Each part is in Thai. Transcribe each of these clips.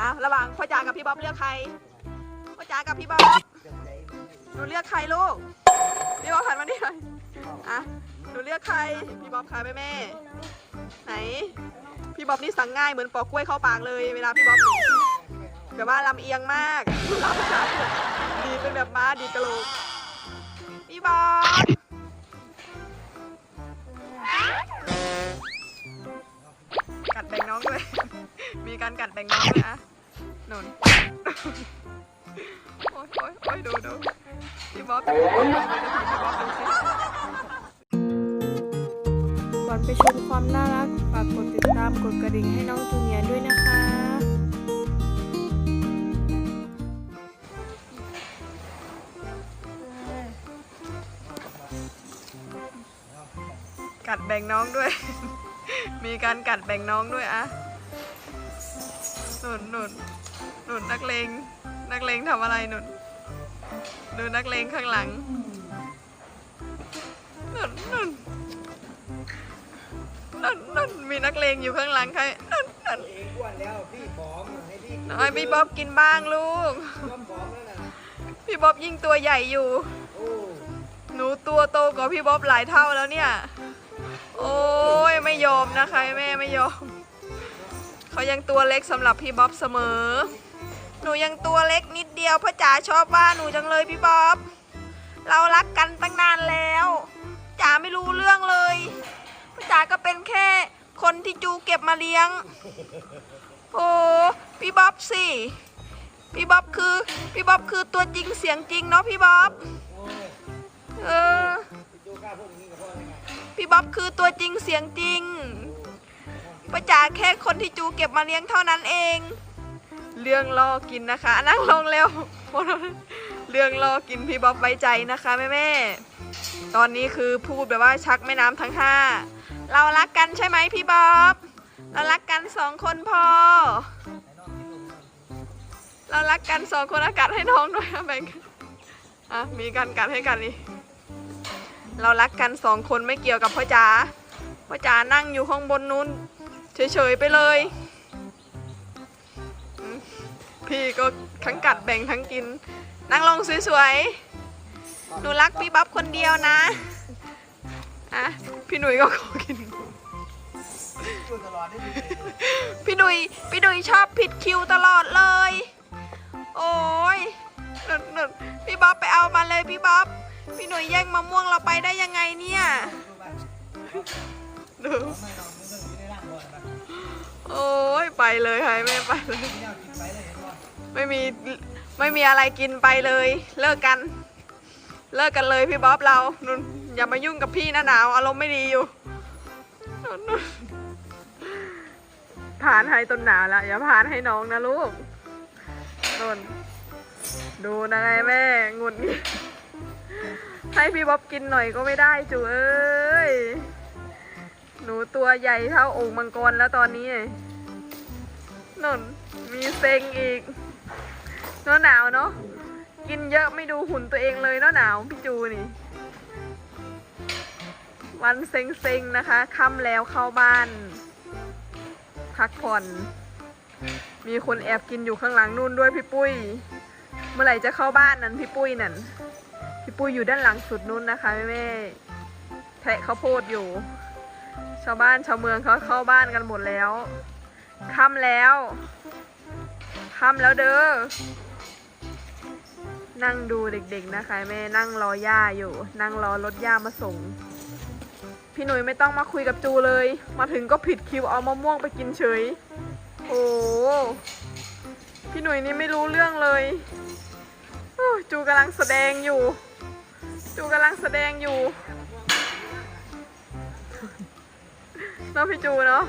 อะระหว่างพ่อจ๋ากับพี่บ๊อบเลือกใครพ่อจ๋ากับพี่บ๊อบหนูเลือกใครลูก พี่บ๊อบหันมานี่หน่อยอะหนูเลือกใคร พี่บ๊อบค่ะแม่แม่ไหน พี่บ๊อบนี่สั่งง่ายเหมือนปอกกล้วยเข้าปากเลย เวลาพี่บ๊อบแบบว่าลำเอียงมากดีเป็นแบบม้าดีกระโหลกพี่บ๊อบ การกัดแบ่งน้องด้วยอะหนุนโอ๊ยโอ๊ยโอ๊ยดูดูพี่บอบพี่บ๊อบดูสิพี่บอบดูสิก่อนไปชมความน่ารักฝากกดติดตามกดกระดิ่งให้น้องจูเนียร์ด้วยนะคะกัดแบ่งน้องด้วย มีการกัดแบ่งน้องด้วยอะ นุนหนุนหนุนนักเลงนักเลงทำอะไรหนุนดูนักเลงข้างหลังหนุนหนุนหนุนหนุนมีนักเลงอยู่ข้างหลังใครหนุนหนุนเองอ้วนแล้วพี่ผอมให้พี่น้อยพี่บ๊อบกินบ้างลูกร่วมผอมแล้วนะพี่บ๊อบยิ่งตัวใหญ่อยู่โอ้หนูตัวโตกว่าพี่บ๊อบหลายเท่าแล้วเนี่ย โอ้ยไม่ยอมนะคะแม่ไม่ยอม เขายังตัวเล็กสำหรับพี่บ๊อบเสมอ หนูยังตัวเล็กนิดเดียวพ่อจ๋าชอบว่าหนูจังเลยพี่บ๊อบ เรารักกันตั้งนานแล้วจ๋าไม่รู้เรื่องเลยพ่อจ๋าก็เป็นแค่คนที่จูเก็บมาเลี้ยง โอ้พี่บ๊อบสิพี่บ๊อบคือพี่บ๊อบคือตัวจริงเสียงจริงเนาะพี่บ๊อบเออพี่โจกล้าพูดอย่างนี้กับพ่อได้ไงพี่บ๊อบคือตัวจริงเสียงจริง ป้าจ๋าแค่คนที่จูเก็บมาเลี้ยงเท่านั้นเอง เรื่องล่อกินนะคะ นั่งลงเร็ว เรื่องล่อกินพี่บ๊อบไว้ใจนะคะแม่แม่ตอนนี้คือพูดแบบว่าชักแม่น้ำทั้งห้าเรารักกันใช่ไหมพี่บ๊อบ เรารักกันสองคนพอ เรารักกันสองคนอากาศให้น้องด้วยนะแบ่งอะมีการกัดให้กันนี่เรารักกันสองคนไม่เกี่ยวกับพ่อจ๋าพ่อจ๋านั่งอยู่ข้างบนนู้น เฉยๆไปเลย พี่ก็ทั้งกัดแบ่งทั้งกิน นั่งลงสวยๆหนูรักพี่บ๊อบคนเดียวนะอะพี่หนุ่ยก็ขอกิน พี่หนุ่ยพี่หนุ่ยชอบผิดคิวตลอดเลย โอ้ยหนุนหนุนพี่บ๊อบไปเอามาเลยพี่บ๊อบพี่หนุ่ยแย่งมะม่วงเราไปได้ยังไงเนี่ยดู โอ้ยไปเลยค่ะแม่ไปเลย ไม่มีไม่มีอะไรกินไปเลย เลิกกัน เลิกกันเลยพี่บ๊อบเรานุ่นอย่ามายุ่งกับพี่นะหนาวอารมณ์ไม่ดีอยู่นุ่นผ่านให้ต้นหนาวละอย่าผ่านให้น้องนะลูกนุ่นดูนะไงแม่งุนงิดให้พี่บ๊อบกินหน่อยก็ไม่ได้จูเอ้ย หนูตัวใหญ่เท่าโอ่งมังกรแล้วตอนนี้นุ่นมีเซ็งอีกเนาะหนาวเนาะกินเยอะไม่ดูหุ่นตัวเองเลยเนาะหนาวพี่จูนี่ วันเซ็งๆนะคะค่ำแล้วเข้าบ้าน พักผ่อน มีคนแอบกินอยู่ข้างหลังนู่นด้วยพี่ปุ้ย เมื่อไหร่จะเข้าบ้านนั้นพี่ปุ้ยนั่นพี่ปุ้ยอยู่ด้านหลังสุดนู้นนะคะแม่แม่แทะข้าวโพดอยู่ ชาวบ้านชาวเมืองเขาเข้าบ้านกันหมดแล้วค่ำแล้วค่ำแล้วเด้อ นั่งดูเด็ก ๆ นะคะแม่นั่งรอย่าอยู่ นั่งรอรถย่ามาส่ง พี่หนุ่ยไม่ต้องมาคุยกับจูเลย มาถึงก็ผิดคิวเอามะม่วงไปกินเฉย โอ้พี่หนุ่ยนี่ไม่รู้เรื่องเลย จูกำลังแสดงอยู่ จูกำลังแสดงอยู่ นาะพี่จูเนาะ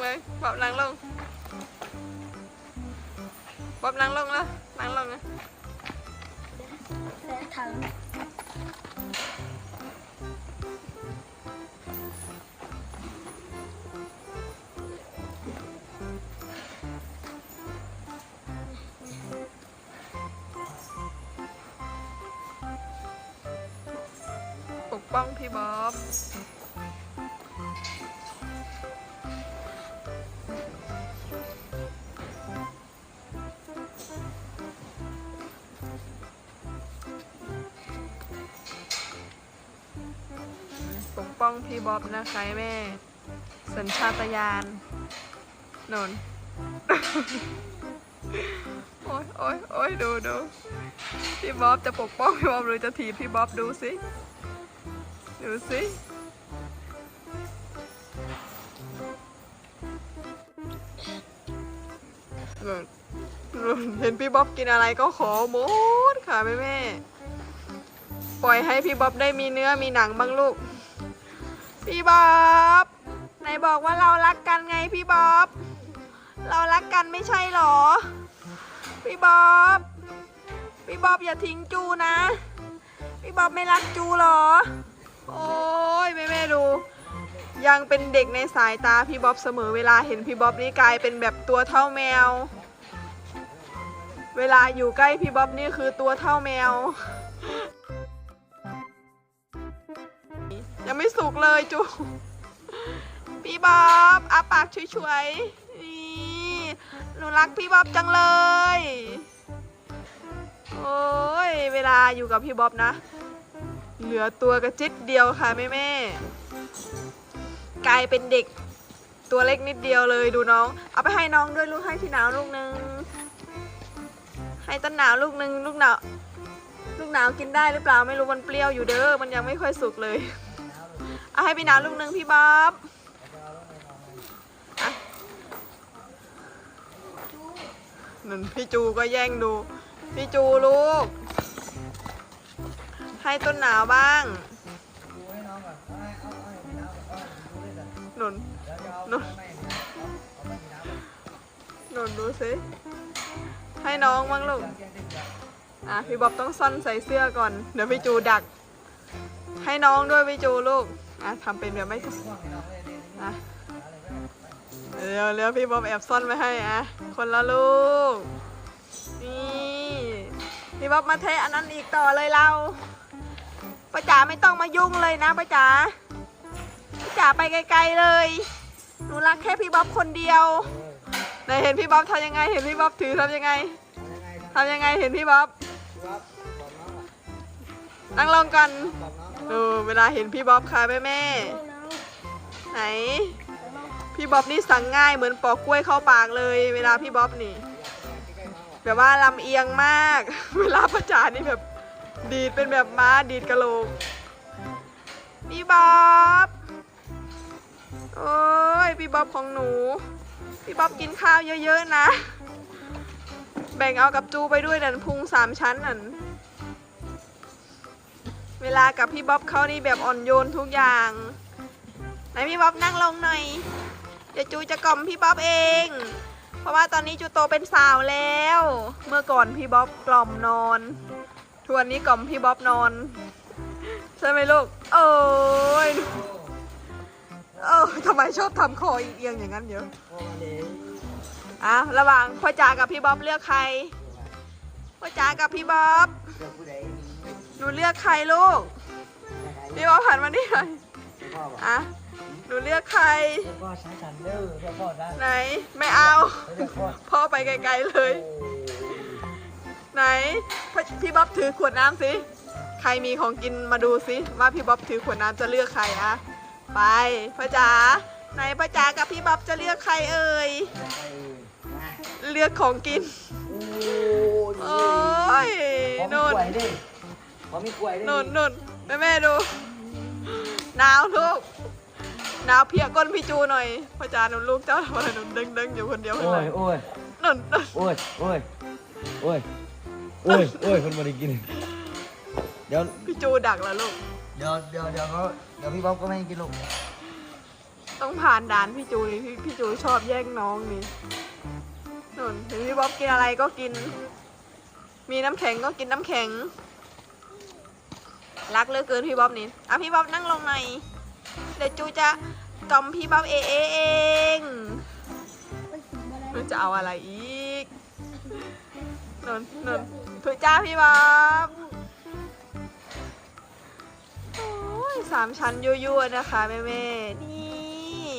บ๊อบนั่งลงเลยบ๊อบนั่งล พี่บ๊อบนะคะแม่ สัญชาตญาณนนโอ้ยโอ้ยโอ้ยดูดูพี่บ๊อบจะปกป้องพี่บ๊อบหรือจะถีบพี่บ๊อบดูสิ ดูสินู่นนู่นเห็นพี่บ๊อบกินอะไรก็ขอหมดค่ะแม่แม่ ปล่อยให้พี่บ๊อบได้มีเนื้อมีหนังบ้างลูก พี่บ๊อบไหนบอกว่าเรารักกันไงพี่บ๊อบ เรารักกันไม่ใช่หรอ พี่บ๊อบ พี่บ๊อบอย่าทิ้งจูนะ พี่บ๊อบไม่รักจูหรอ โอ้ยแม่แม่ดู ยังเป็นเด็กในสายตาพี่บ๊อบเสมอเวลาเห็นพี่บ๊อบนี่กลายเป็นแบบตัวเท่าแมว เวลาอยู่ใกล้พี่บ๊อบนี่คือตัวเท่าแมว ยังไม่สุกเลยจูพี่บ๊อบอาปากช่วยๆนี่หนูรักพี่บ๊อบจังเลย โอ้ยเวลาอยู่กับพี่บ๊อบนะ เหลือตัวกระจิตเดียวค่ะแม่แม่กลายเป็นเด็กตัวเล็กนิดเดียวเลยดูน้อง เอาไปให้น้องด้วยลูกให้พี่หนาวลูกนึง ให้ต้นหนาวลูกนึงลูกหนาวลูกหนาวกินได้หรือเปล่าไม่รู้มันเปรี้ยวอยู่เด้อมันยังไม่ค่อยสุกเลย เอาให้พี่หนาวลูกหนึ่งพี่บ๊อบนั่นพี่จูก็แย่งดู พี่จูลูก ให้ต้นหนาวบ้างดูให้น้องก่อนเอาให้เอาเอาให้พี่น้ำก่อนเอาให้ดูด้วยกันหนุนเดี๋ยวจะเอานู่นไม่ไม่เอาเอาไม่พี่น้ำก่อนหนุนดูสิให้น้องบ้างลูก อะพี่บ๊อบต้องซ่อนใส่เสื้อก่อน เดี๋ยวพี่จูดัก ให้น้องด้วยพี่จูลูก อะทำเป็นแบบไม่ห่วงให้น้องเลยดิอะเร็วเร็วพี่บ๊อบแอบซ่อนไว้ให้อะคนละลูก นี่พี่บ๊อบมาเทอันนั้นอีกต่อเลยเราป้าจ๋าไม่ต้องมายุ่งเลยนะป้าจ๋าป้าจ๋าไปไกลๆเลย หนูรักแค่พี่บ๊อบคนเดียวไหนเห็นพี่บ๊อบทำยังไง เห็นพี่บ๊อบถือทำยังไงทำยังไงเห็นพี่บ๊อบนั่งลงกันบอก น้องก่อนดูเวลาเห็นพี่บ๊อบค่ะแม่แม่น้องไหน พี่บ๊อบนี่สั่งง่ายเหมือนปอกกล้วยเข้าปากเลย เวลาพี่บ๊อบนี่ใกล้ๆน้องก่อนแบบว่าลำเอียงมาก เวลาประจานนี่แบบดีดเป็นแบบม้าดีดกะโหลกพี่บ๊อบโอ้ยพี่บ๊อบของหนู พี่บ๊อบกินข้าวเยอะๆนะ แบ่งเอากับจูไปด้วยนั่นพุงสามชั้นนั่น เวลากับพี่บ๊อบเขานี่แบบอ่อนโยนทุกอย่าง ไหนพี่บ๊อบนั่งลงหน่อย เดี๋ยวจูจะกล่อมพี่บ๊อบเอง เพราะว่าตอนนี้จูโตเป็นสาวแล้ว เมื่อก่อนพี่บ๊อบกล่อมนอน ทวนนี้กล่อมพี่บ๊อบนอน ใช่ไหมลูก โอ้ยเออทำไมชอบทำคอเอียงอย่างนั้นเยอะอะระหว่างพ่อจ๋ากับพี่บ๊อบเลือกใครพ่อจ๋ากับพี่บ๊อบเดี๋ยวผู้ใด หนูเลือกใครลูกพี่บ๊อบหันมานี่หน่อยพ่อบอกอะหนูเลือกใครเดี๋ยวพ่อใช้ฉันเด้อเดี๋ยวพ่อได้ไหนไม่เอาเดี๋ยวพ่อพ่อไปไกลๆเลย ไหนพพี่บ๊อบถือขวดน้ำสิใครมีของกินมาดูสิว่าพี่บ๊อบถือขวดน้ำจะเลือกใครอะไปพ่อจ๋าไหนพ่อจ๋ากับพี่บ๊อบจะเลือกใครเอ่ยเลือกของกินโอ้โอ้ ยพอมีนุ่นกล้วยดิพอมีกล้วยดินุ่นนุ่นแม่แม่ๆดูหนาวลูกหนาวเพียก้นพี่จูหน่อยพ่อจ๋าหนุนลูกเจ้าทำไมหนุนดึงดึงๆอยู่คนเดียวข้างโอ้ในยโอ้ยนุ่นนุ่นโอ้ยโอ้ยโอ้ยโอ้ยโอ้ยคนบริกิน เดี๋ยวพี่จูดักแล้วลูก เดี๋ยวเดี๋ยวเดี๋ยวเขาเดี๋ยวพี่บ๊อบก็ไม่ให้กินลูกต้องผ่านด่านพี่จูนี่พี่พี่จูชอบแย่งน้องนี่นุ่นเห็นพี่บ๊อบกินอะไรก็กิน มีน้ำแข็งก็กินน้ำแข็ง รักเหลือเกินพี่บ๊อบนี่อะพี่บ๊อบนั่งลงหน่อยเดี๋ยวจูจะจอมพี่บ๊อบเอเอเองนุ่นจะเอาอะไรอีกนนนนถุยจ้าพี่บ๊อบโอ้ยสามชั้นยั่วๆนะคะแม่แม่ๆนี่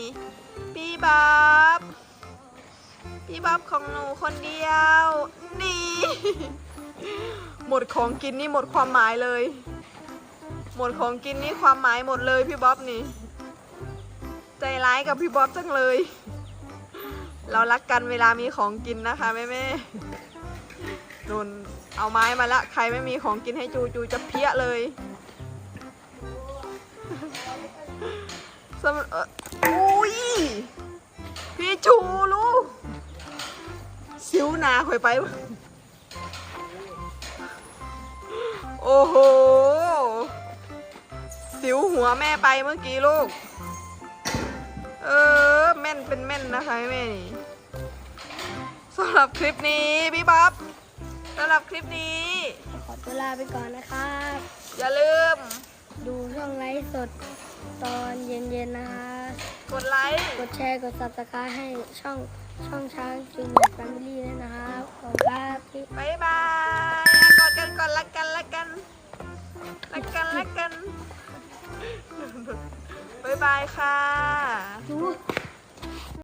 พี่บ๊อบพี่บ๊อบของหนูคนเดียว นี่ หมดของกินนี่หมดความหมายเลย มดของกินนี่ความหมายหมดเลยพี่บ๊อบนี่ ใจร้ายกับพี่บ๊อบจังเลย เรารักกันเวลามีของกินนะคะแม่แม่นุ่นเอาไม้มาละ ใครไม่มีของกินให้จูจูจะเพี้ยเลยสำเอ่ออุ้ยพี่จูลูกสิวนาข่อยไป โอ้โห สิวหัวแม่ไปเมื่อกี้ลูก เออ แม่นเป็นแม่นนะคะแม่นี่สำหรับคลิปนี้พี่บ๊อบสำหรับคลิปนี้ ขอตัวลาไปก่อนนะครับ อย่าลืม ดูช่องไลฟ์สดตอนเย็นๆนะคะ กดไลค์กดแชร์ กด subscribe ให้ช่องช่องช้างจูเนียร์แฟมิลี่ด้วยนะครับขอบคุณครับพี่บายบายอะกอดกันก่อนรักกันรักกันรักกันรักกัน บายบายค่ะ